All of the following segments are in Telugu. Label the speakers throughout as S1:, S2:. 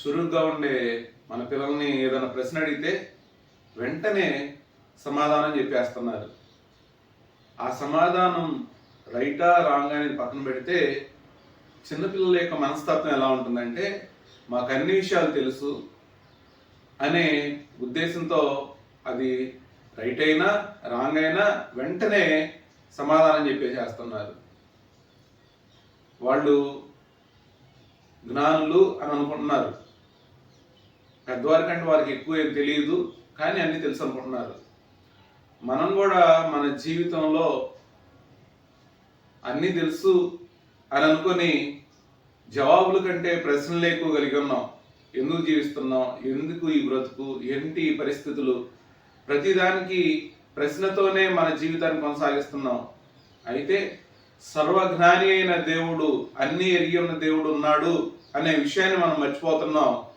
S1: చురుగ్గా ఉండే మన పిల్లల్ని ఏదైనా ప్రశ్న అడిగితే వెంటనే సమాధానం చెప్పేస్తున్నారు. ఆ సమాధానం రైటా రాంగ్ అనేది పక్కన పెడితే చిన్నపిల్లల యొక్క మనస్తత్వం ఎలా ఉంటుందంటే మాకు అన్ని విషయాలు తెలుసు అనే ఉద్దేశంతో అది రైట్ అయినా రాంగ్ అయినా వెంటనే సమాధానం చెప్పేసేస్తున్నారు. వాళ్ళు జ్ఞానులు అని అనుకుంటున్నారు. పెద్దవారి కంటే వారికి ఎక్కువ ఏం తెలియదు కానీ అన్నీ తెలుసు అనుకుంటున్నారు. మనం కూడా మన జీవితంలో అన్నీ తెలుసు అని అనుకొని జవాబుల కంటే ప్రశ్నలు ఎక్కువ కలిగి ఉన్నాం. ఎందుకు జీవిస్తున్నాం? ఎందుకు ఈ బ్రతుకు? ఏంటి ఈ పరిస్థితులు? ప్రతిదానికి ప్రశ్నతోనే మన జీవితాన్ని కొనసాగిస్తున్నాం. అయితే సర్వజ్ఞాని అయిన దేవుడు అన్ని ఎరిగి ఉన్న దేవుడు ఉన్నాడు అనే విషయాన్ని మనం మర్చిపోతున్నాం.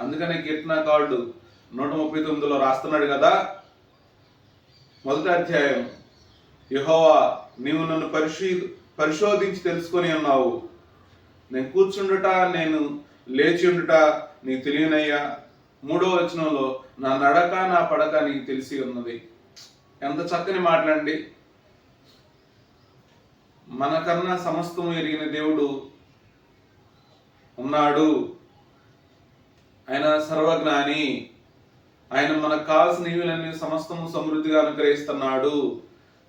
S1: అందుకనే కీర్తనకారుడు నూట ముప్పై తొమ్మిదిలో రాస్తున్నాడు కదా. మొదటి అధ్యాయం. యహోవా నీవు నన్ను పరిశీ పరిశోధించి తెలుసుకొని ఉన్నావు. నేను కూర్చుండుట నేను లేచి ఉండుట నీకు తెలియనయ్యా. మూడో వచనంలో నా నడక నా పడక నీకు తెలిసి ఉన్నది. ఎంత చక్కని మాటలండి. మనకన్నా సమస్తం ఎరిగిన దేవుడు ఉన్నాడు. ఆయన సర్వజ్ఞాని. ఆయన మనకు కావాల్సిన ఈవులన్నీ సమస్తము సమృద్ధిగా అనుగ్రహిస్తున్నాడు.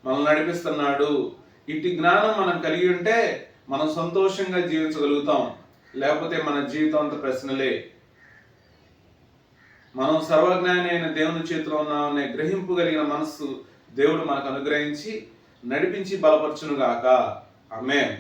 S1: మనల్ని నడిపిస్తున్నాడు. ఇటు జ్ఞానం మనం కలిగి ఉంటే మనం సంతోషంగా జీవించగలుగుతాం. లేకపోతే మన జీవితం అంత ప్రశ్నలే. మనం సర్వజ్ఞాని అయిన దేవుని చేతిలో ఉన్నామనే గ్రహింపు కలిగిన మనస్సు దేవుడు మనకు అనుగ్రహించి నడిపించి బలపరచునుగాక. ఆమె